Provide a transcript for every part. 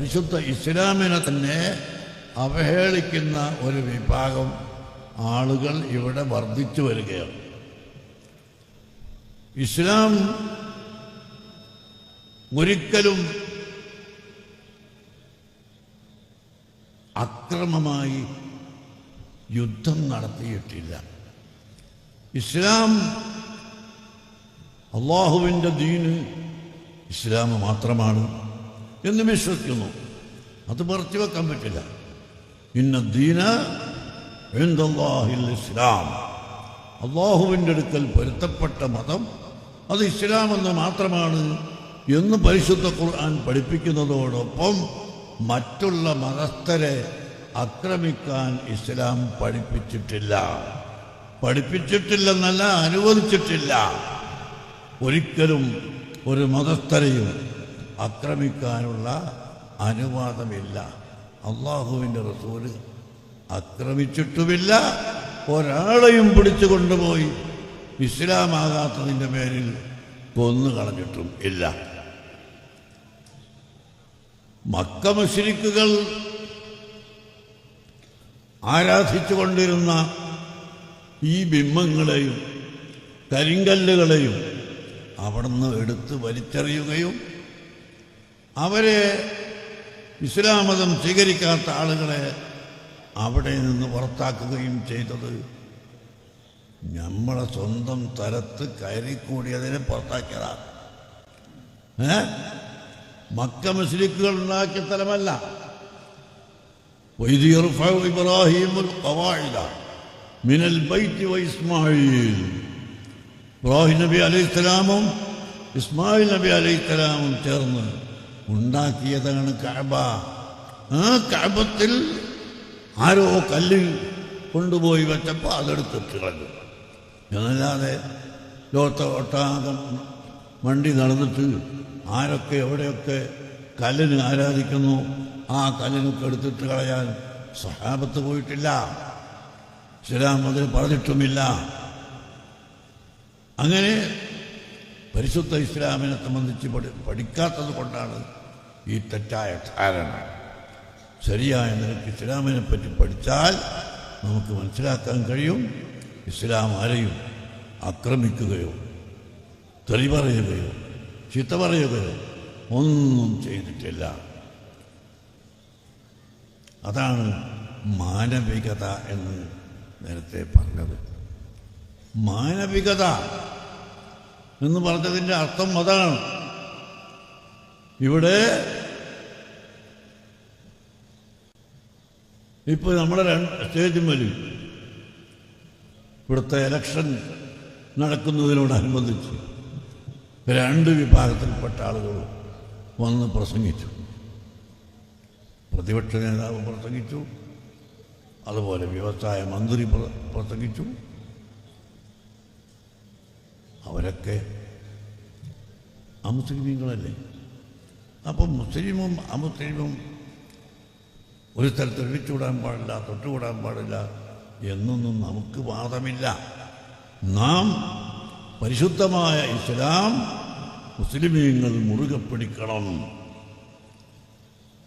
പരിശുദ്ധ ഇസ്ലാമിനെ തന്നെ അവഹേളിക്കുന്ന ഒരു വിഭാഗം ആളുകൾ ഇവിടെ വർദ്ധിച്ചു വരികയാണ്. ഇസ്ലാം ഒരിക്കലും അക്രമമായി യുദ്ധം നടത്തിയിട്ടില്ല. ഇസ്ലാം അള്ളാഹുവിന്റെ ദീന് ഇസ്ലാം മാത്രമാണ്. എന്ന് വിശ്വസിക്കുന്നു. അത് മറച്ചു വെക്കാൻ പറ്റില്ല. ഇന്ന ദീന ഇസ്ലാം. അള്ളാഹുവിന്റെ അടുക്കൽ പൊരുത്തപ്പെട്ട മതം അത് ഇസ്ലാം എന്ന് മാത്രമാണ് എന്ന് പരിശുദ്ധ ഖുർആൻ പഠിപ്പിക്കുന്നതോടൊപ്പം മറ്റുള്ള മതസ്ഥരെ ആക്രമിക്കാൻ ഇസ്ലാം പഠിപ്പിച്ചിട്ടില്ല. പഠിപ്പിച്ചിട്ടില്ലെന്നല്ല അനുവദിച്ചിട്ടില്ല. ഒരിക്കലും ഒരു മതസ്ഥരെയും ആക്രമിക്കാനുള്ള അനുവാദമില്ല. അള്ളാഹുവിന്റെ റസൂൽ ആക്രമിച്ചിട്ടുമില്ല. ഒരാളെയും പിടിച്ചു കൊണ്ടുപോയി. ഇസ്ലാമാകാത്തതിന്റെ പേരിൽ കൊന്നു കളഞ്ഞിട്ടും ഇല്ല. മക്ക മുസ്ലിക്കുകൾ ആരാധിച്ചു കൊണ്ടിരുന്ന ഈ ബിംബങ്ങളെയും കരിങ്കല്ലുകളെയും അവിടുന്ന് എടുത്ത് വലിച്ചെറിയുകയും അവരെ ഇസ്ലാമതം സ്വീകരിക്കാത്ത ആളുകളെ അവിടെ നിന്ന് പുറത്താക്കുകയും ചെയ്തത് നമ്മളെ സ്വന്തം തലത്ത് കയറിക്കൂടിയതിനെ പുറത്താക്കിയതാണ് ഏ? മക്ക മുസ്ലിക്കുകൾ ഉണ്ടാക്കിയ തലമല്ല. ഇബ്രാഹിം മിനൽ ബൈറ്റ് ഇസ്മായിൽ ഇബ്രാഹിം നബി അലൈഹിസ്സലാമും ഇസ്മായിൽ നബി അലൈഹിസ്സലാമും ചേർന്ന് ഉണ്ടാക്കിയതാണ് കഅബ. ആ കഅബത്തിൽ ആരോ കല്ലിൽ കൊണ്ടുപോയി വെച്ചപ്പോൾ അതെടുത്തിട്ട് കളഞ്ഞു എന്നല്ലാതെ ലോകത്തെ ഒട്ടാകം വണ്ടി നടന്നിട്ട് ആരൊക്കെ എവിടെയൊക്കെ കല്ലിന് ആരാധിക്കുന്നു ആ കല്ലിനൊക്കെ എടുത്തിട്ട് കളയാൻ സഹാബത്ത് പോയിട്ടില്ല. ഇസ്ലാം അതിന് പറഞ്ഞിട്ടുമില്ല. അങ്ങനെ പരിശുദ്ധ ഇസ്ലാമിനെ സംബന്ധിച്ച് പഠി പഠിക്കാത്തത് കൊണ്ടാണ് ഈ തെറ്റായ ധാരണ ശരിയായ നിനക്ക് ഇസ്ലാമിനെ പറ്റി പഠിച്ചാൽ നമുക്ക് മനസ്സിലാക്കാൻ കഴിയും. ഇസ്ലാം ആരെയും ആക്രമിക്കുകയോ തെറി പറയുകയോ ചീത്ത പറയുകയോ ഒന്നും ചെയ്തിട്ടില്ല. അതാണ് മാനവികത എന്ന് നേരത്തെ പറഞ്ഞത്. മാനവികത എന്ന് പറഞ്ഞതിന്റെ അർത്ഥം അതാണ്. ഇവിടെ ഇപ്പോൾ നമ്മുടെ രണ്ട് വരും. ഇവിടുത്തെ ഇലക്ഷൻ നടക്കുന്നതിനോടനുബന്ധിച്ച് രണ്ട് വിഭാഗത്തിൽപ്പെട്ട ആളുകൾ വന്ന് പ്രസംഗിച്ചു. പ്രതിപക്ഷ നേതാവ് പ്രസംഗിച്ചു. അതുപോലെ വ്യവസായ മന്ത്രി പ്രസംഗിച്ചു. അവരൊക്കെ അമുസ്ലിമീങ്ങളല്ലേ അപ്പം മുസ്ലിമും അമുസ്ലിമും ഒരു സ്ഥലത്ത് ഒഴിച്ചുവിടാൻ പാടില്ല തൊട്ടുകൂടാൻ പാടില്ല എന്നൊന്നും നമുക്ക് വാദമില്ല. നാം പരിശുദ്ധമായ ഇസ്ലാം മുസ്ലിമീങ്ങൾ മുറുകെ പിടിക്കണം.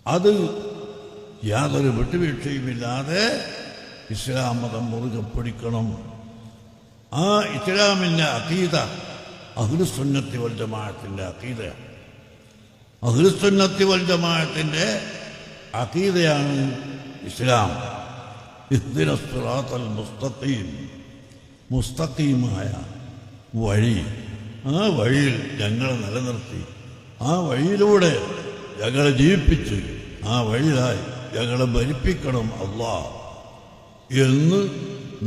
അത് യാതൊരു വിട്ടുവീഴ്ചയുമില്ലാതെ ഇസ്ലാം മതം മുറുകെ പിടിക്കണം. ആ ഇസ്ലാമിന്റെ അഖീദ അഹുസുന്നത്തി വൽ അഖീദയാണ് അഹ്ലുസുന്നത്തി വൽ ജമാഅത്തിന്റെ അഖീദയാണ് ഇസ്ലാം. ഇഹ്ദിന സിറാത്തൽ മുസ്തഖീം. മുസ്തഖീമായ വഴി. ആ വഴിയിൽ ഞങ്ങളെ നിലനിർത്തി. ആ വഴിയിലൂടെ ഞങ്ങളെ ജീവിപ്പിച്ച് ആ വഴിയിലായി ഞങ്ങളെ ഭരിപ്പിക്കണം അള്ളാ എന്ന്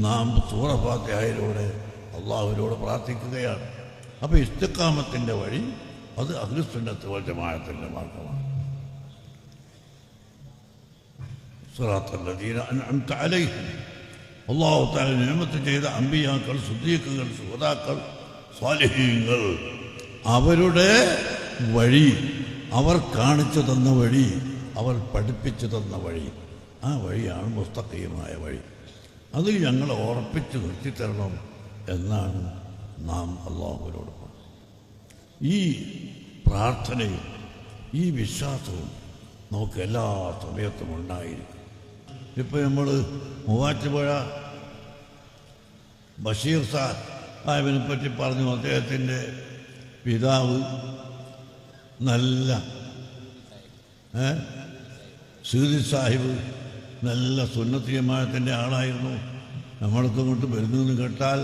നാം സൂറഫാത്തിയായിലൂടെ അള്ളാഹുവിനോട് പ്രാർത്ഥിക്കുകയാണ്. അപ്പോൾ ഇസ്തക്കാമത്തിന്റെ വഴി അത് അഹ്ലുസുന്നത്ത് വൽ ജമാഅത്തിന്റെ മാർഗമാണ്. സുറാത്തല്ലദീന അൻഅംത അലൈഹിം. അള്ളാഹു താല നിയമത്ത് ചെയ്ത അമ്പിയാക്കൾ സുദ്ദീഖുകൾ സുഹതാക്കൾ സ്വാലിഹീങ്ങൾ അവരുടെ വഴി അവർ കാണിച്ചു തന്ന വഴി അവർ പഠിപ്പിച്ചു തന്ന വഴി ആ വഴിയാണ് മുസ്തഖീമായ വഴി. അത് ഞങ്ങളെ ഉറപ്പിച്ച് നിർത്തിത്തരണം എന്നാണ് നാം അള്ളാഹുവിനോട് പറഞ്ഞത്. ഈ പ്രാർത്ഥനയും ഈ വിശ്വാസവും നമുക്ക് എല്ലാ സമയത്തും ഉണ്ടായിരിക്കും ഇപ്പം നമ്മൾ മൂവാറ്റുപുഴ ബഷീർ സാഹിബിനെ പറ്റി പറഞ്ഞു. അദ്ദേഹത്തിന്റെ പിതാവ് നല്ല സീതി സാഹിബ് നല്ല സുന്നത്തിയമായത്തിന്റെ ആളായിരുന്നു. നമ്മളൊക്കെ ഇങ്ങോട്ട് വരുന്നു കേട്ടാൽ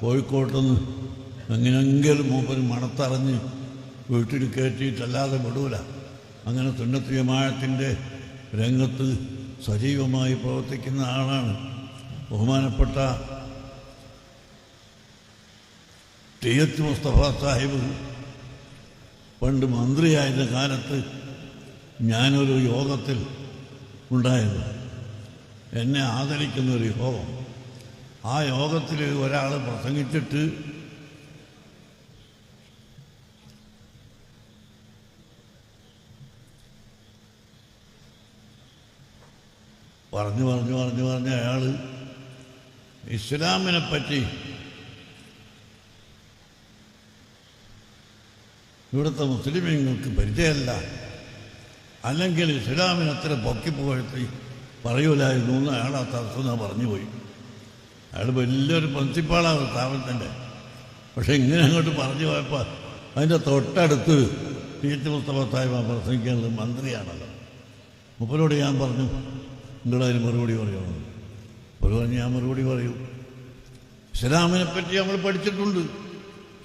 കോഴിക്കോട്ടുനിന്ന് എങ്ങനെയെങ്കിലും മൂപ്പർ മണത്തറിഞ്ഞ് വീട്ടിൽ കയറ്റിയിട്ടല്ലാതെ വിടൂല. അങ്ങനെ സുന്നത്തിയമായത്തിന്റെ രംഗത്ത് സജീവമായി പ്രവർത്തിക്കുന്ന ആളാണ് ബഹുമാനപ്പെട്ട ടി എച്ച് മുസ്തഫ സാഹിബ്. പണ്ട് മന്ത്രിയായിരുന്ന കാലത്ത് ഞാനൊരു യോഗത്തിൽ ഉണ്ടായത് എന്നെ ആദരിക്കുന്ന ഒരു യോഗം. ആ യോഗത്തിൽ ഒരാൾ പ്രസംഗിച്ചിട്ട് പറഞ്ഞു പറഞ്ഞു പറഞ്ഞു പറഞ്ഞ് അയാൾ ഇസ്ലാമിനെ പറ്റി ഇവിടുത്തെ മുസ്ലിമീങ്ങൾക്ക് പരിചയമല്ല. അല്ലെങ്കിൽ ഇസ്ലാമിന് അത്ര പോയി പറയൂലായിരുന്നു എന്ന് അയാൾ ആ പറഞ്ഞു പോയി. അയാൾ വലിയൊരു പ്രിൻസിപ്പാളാണ് സ്ഥാപനത്തിന്റെ. പക്ഷെ ഇങ്ങനെ അങ്ങോട്ട് പറഞ്ഞു പോയപ്പോൾ അതിന്റെ തൊട്ടടുത്ത് ടീച്ച് മുസ്തഫ സാഹിബ് പ്രസംഗിക്കുന്നത് മന്ത്രിയാണല്ലോ. മുപ്പരോട് ഞാൻ പറഞ്ഞു നിങ്ങളതിന് മറുപടി പറയണം ഒരു പറഞ്ഞ് ഞാൻ മറുപടി പറയൂ. ഇസ്ലാമിനെ പറ്റി നമ്മൾ പഠിച്ചിട്ടുണ്ട്.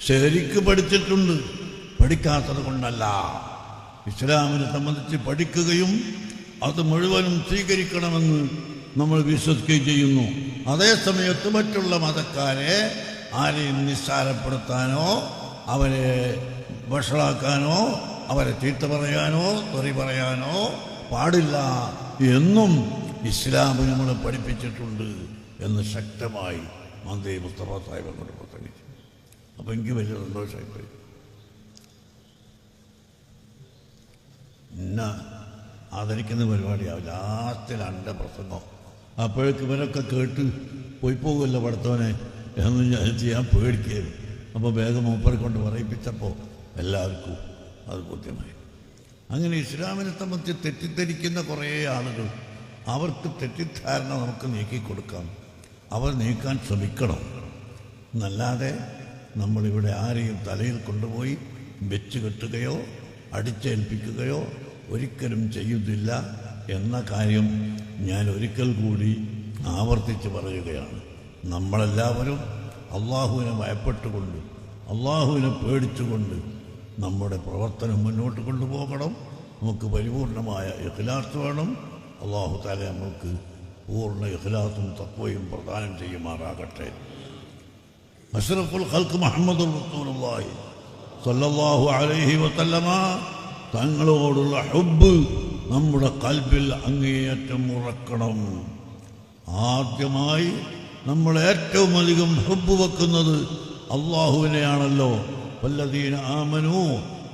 ശരിക്ക് പഠിച്ചിട്ടുണ്ട്. പഠിക്കാത്തത് കൊണ്ടല്ല. ഇസ്ലാമിനെ സംബന്ധിച്ച് പഠിക്കുകയും അത് മുഴുവനും സ്വീകരിക്കണമെന്ന് നമ്മൾ വിശ്വസിക്കുകയും ചെയ്യുന്നു. അതേ സമയത്ത് മറ്റുള്ള മതക്കാരെ ആരെയും നിസ്സാരപ്പെടുത്താനോ അവരെ വഷളാക്കാനോ അവരെ ചീത്ത പറയാനോ തെറി പറയാനോ പാടില്ല. എന്നും ഇസ്ലാം നമ്മളെ പഠിപ്പിച്ചിട്ടുണ്ട് എന്ന് ശക്തമായി മന്ത്രി മുസ്തഫ സാഹിബ് അങ്ങോട്ട് പ്രസംഗിച്ചു. അപ്പം എനിക്ക് വലിയ സന്തോഷമായിപ്പോയി. എന്നെ ആദരിക്കുന്ന പരിപാടിയാവും ലാസ്റ്റിൽ അണ്ട പ്രസംഗം. അപ്പോഴേക്ക് ഇവരൊക്കെ കേട്ട് പോയി പോകുമല്ലോ പഠിത്തവനെ എന്ന് ഞാൻ ചെയ്യാൻ പേടിക്കുകയായിരുന്നു. അപ്പോൾ വേഗം മൂപ്പരെ കൊണ്ട് പറയിപ്പിച്ചപ്പോൾ എല്ലാവർക്കും അത് ബോധ്യമായി. അങ്ങനെ ഇസ്ലാമിനെ സംബന്ധിച്ച് തെറ്റിദ്ധരിക്കുന്ന കുറേ ആളുകൾ അവർക്ക് തെറ്റിദ്ധാരണ നമുക്ക് നീക്കിക്കൊടുക്കാം. അവർ നീക്കാൻ ശ്രമിക്കണം. എന്നല്ലാതെ നമ്മളിവിടെ ആരെയും തലയിൽ കൊണ്ടുപോയി വെച്ച് കെട്ടുകയോ അടിച്ചേൽപ്പിക്കുകയോ ഒരിക്കലും ചെയ്യുന്നില്ല എന്ന കാര്യം ഞാൻ ഒരിക്കൽ കൂടി ആവർത്തിച്ച് പറയുകയാണ്. നമ്മളെല്ലാവരും അള്ളാഹുവിനെ ഭയപ്പെട്ടുകൊണ്ട് അള്ളാഹുവിനെ പേടിച്ചുകൊണ്ട് നമ്മുടെ പ്രവർത്തനം മുന്നോട്ട് കൊണ്ടുപോകണം. നമുക്ക് പരിപൂർണമായ ഇഖ്ലാസ് വേണം. അള്ളാഹു താല നമ്മൾക്ക് പൂർണ ഇഖ്ലാസും തത്വയും പ്രദാനം ചെയ്യുമാറാകട്ടെ. അഷ്റഫുൽ ഖൽക്ക് മുഹമ്മദ് റസൂലുള്ളാഹി സല്ലല്ലാഹു അലൈഹി വസല്ലമ തങ്ങളോടുള്ള ഹബ്ബ് നമ്മുടെ കൽബിൽ അങ്ങേയറ്റം ഉറക്കണം. ആദ്യമായി നമ്മൾ ഏറ്റവും അധികം ഹബ്ബ് വെക്കുന്നത് അള്ളാഹുവിനെയാണല്ലോ. വല്ലതീന ആമനു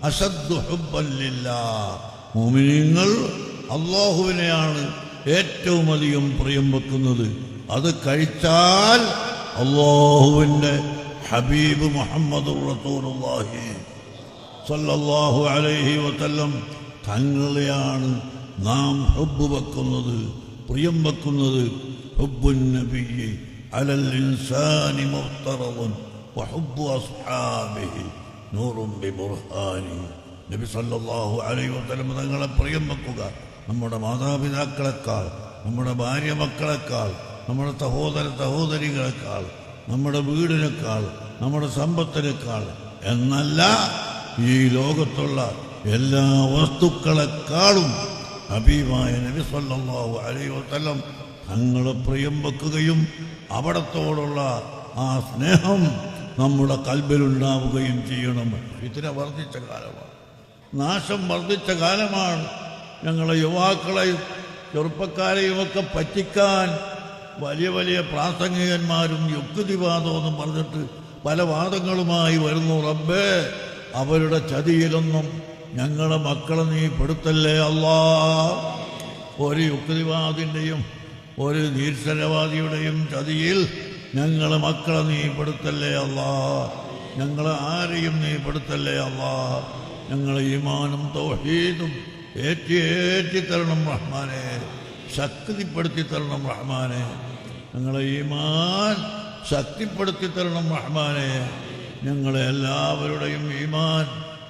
അസദ് ഹുബ്ബല്ലില്ല മുഅ്മിനീങ്ങൾ അള്ളാഹുവിനെയാണ് ഏറ്റവും അധികം പ്രിയം വെക്കുന്നത്. അത് കഴിച്ചാൽ അള്ളാഹുവിന്റെ ഹബീബ് മുഹമ്മദ് റസൂലുള്ളാഹി അലൈഹി വസല്ലം തങ്ങളെയാണ് നാം ഹബ്ബ് വെക്കുന്നത് പ്രിയം വെക്കുന്നത്. ഹബ്ബുൻ അലൽ ഇൻസാനി അസ്ഹാബിഹി നബി സല്ലല്ലാഹു അലൈഹി വസല്ലം തങ്ങളെ പ്രിയം വെക്കുക. നമ്മുടെ മാതാപിതാക്കളെക്കാൾ നമ്മുടെ ഭാര്യ മക്കളെക്കാൾ നമ്മുടെ സഹോദര സഹോദരികളെക്കാൾ നമ്മുടെ വീടിനേക്കാൾ നമ്മുടെ സമ്പത്തിനേക്കാൾ എന്നല്ല ഈ ലോകത്തുള്ള എല്ലാ വസ്തുക്കളെക്കാളും അഭിമായ നബി സല്ലല്ലാഹു അലൈഹി വസല്ലം തങ്ങളെ പ്രിയം വെക്കുകയും അവിടത്തോടുള്ള ആ സ്നേഹം നമ്മുടെ കൽബിലുണ്ടാവുകയും ചെയ്യണം. ഇതിനെ വർദ്ധിച്ച കാലമാണ്. നാശം വർദ്ധിച്ച കാലമാണ്. ഞങ്ങളെ യുവാക്കളെയും ചെറുപ്പക്കാരെയും ഒക്കെ പറ്റിക്കാൻ വലിയ വലിയ പ്രാസംഗികന്മാരും യുക്തിവാദമെന്നും പറഞ്ഞിട്ട് പല വാദങ്ങളുമായി വരുന്നു. റബ്ബേ അവരുടെ ചതിയിലൊന്നും ഞങ്ങളെ മക്കളെ നീ പെടുത്തല്ലേ അല്ലാ? ഒരു യുക്തിവാദിന്റെയും ഒരു നിരീശ്വരവാദിയുടെയും ചതിയിൽ ഞങ്ങളെ മക്കളെ നീ പെടുത്തല്ലേ അല്ലാ? ഞങ്ങളെ ആരെയും നീ പെടുത്തല്ലേ അല്ലാ? ഞങ്ങളെ ഈമാനും തൗഹീദും ഏറ്റി ഏറ്റി തരണം റഹ്മാനെ. ശക്തിപ്പെടുത്തി തരണം റഹ്മാനെ. ഞങ്ങളെ ഈമാൻ ശക്തിപ്പെടുത്തി തരണം റഹ്മാനെ. ഞങ്ങളെ എല്ലാവരുടെയും ഈമാൻ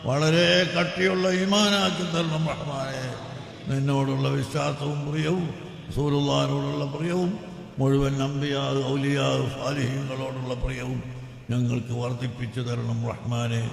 വളരെ കട്ടിയുള്ള ഈമാനാക്കി തരണം റഹ്മാനെ. നിന്നോടുള്ള വിശ്വാസവും പ്രിയവും സൂറുല്ലാനോടുള്ള പ്രിയവും മുഴുവൻ നമ്പിയാ ഔലിയാ ഫാലിഹ്യങ്ങളോടുള്ള പ്രിയവും ഞങ്ങൾക്ക് വർദ്ധിപ്പിച്ചു തരണം റഹ്മാനെ.